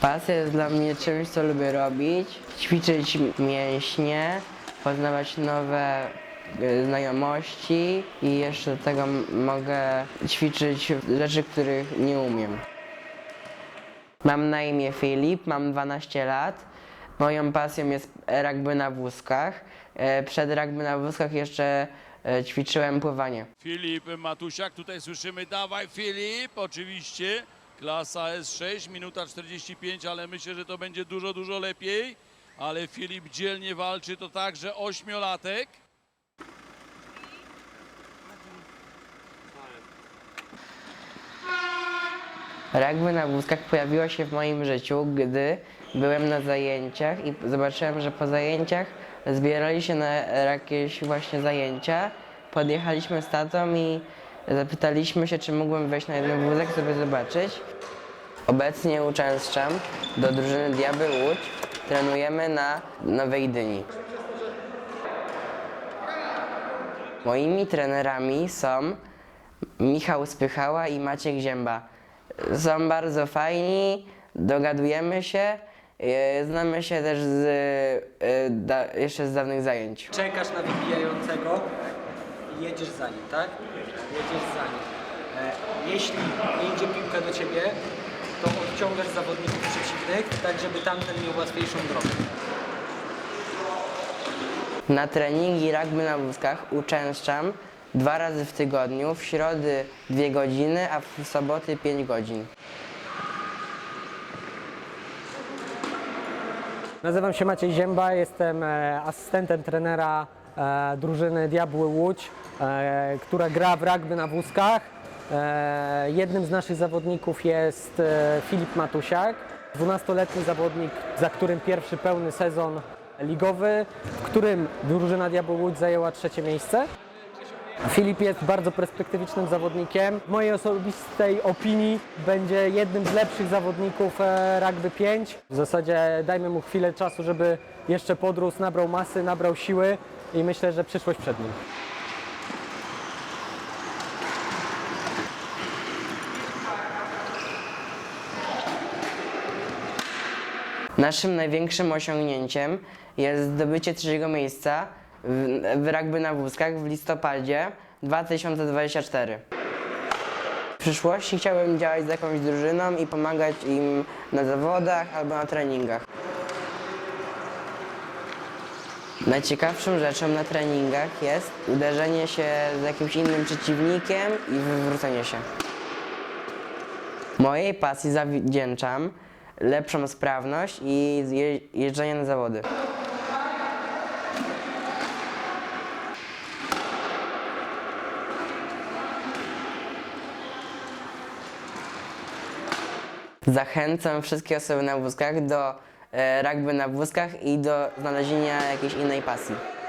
Pasja jest dla mnie czymś, co lubię robić. Ćwiczyć mięśnie, poznawać nowe y, znajomości i jeszcze do tego mogę ćwiczyć rzeczy, których nie umiem. Mam na imię Filip, mam 12 lat. Moją pasją jest rugby na wózkach. E, Przed rugby na wózkach jeszcze e, ćwiczyłem pływanie. Filip Matusiak, tutaj słyszymy, dawaj Filip, oczywiście. Klasa S6, minuta 45, ale myślę, że to będzie dużo, dużo lepiej. Ale Filip dzielnie walczy, to także ośmiolatek. Rugby na wózkach pojawiło się w moim życiu, gdy byłem na zajęciach i zobaczyłem, że po zajęciach zbierali się na jakieś właśnie zajęcia. Podjechaliśmy z tatą i zapytaliśmy się, czy mógłbym wejść na jeden wózek, sobie zobaczyć. Obecnie uczęszczam do drużyny Diaby Łódź. Trenujemy na Nowej Dyni. Moimi trenerami są Michał Spychała i Maciek Zięba. Są bardzo fajni, dogadujemy się, e, znamy się też z, e, jeszcze z dawnych zajęć. Czekasz na wybijającego jedziesz za nim, tak? Jedziesz za nim. E, jeśli nie idzie piłka do ciebie, to odciągasz zawodników przeciwnych, tak żeby tamten miał łatwiejszą drogę. Na treningi rugby na wózkach uczęszczam dwa razy w tygodniu, w środy dwie godziny, a w soboty 5 godzin. Nazywam się Maciej Zięba, jestem e, asystentem trenera drużyny Diabły Łódź, e, która gra w rugby na wózkach. E, jednym z naszych zawodników jest e, Filip Matusiak, 12-letni zawodnik, za którym pierwszy pełny sezon ligowy, w którym drużyna Diabły Łódź zajęła trzecie miejsce. Filip jest bardzo perspektywicznym zawodnikiem. W mojej osobistej opinii będzie jednym z lepszych zawodników e, rugby 5. W zasadzie dajmy mu chwilę czasu, żeby jeszcze podrósł, nabrał masy, nabrał siły i myślę, że przyszłość przed nim. Naszym największym osiągnięciem jest zdobycie trzeciego miejsca w, w rugby na wózkach w listopadzie 2024. W przyszłości chciałbym działać z jakąś drużyną i pomagać im na zawodach albo na treningach. Najciekawszą rzeczą na treningach jest uderzenie się z jakimś innym przeciwnikiem i wywrócenie się. Mojej pasji zawdzięczam lepszą sprawność i je- jeżdżenie na zawody. Zachęcam wszystkie osoby na wózkach do rugby na wózkach i do znalezienia jakiejś innej pasji.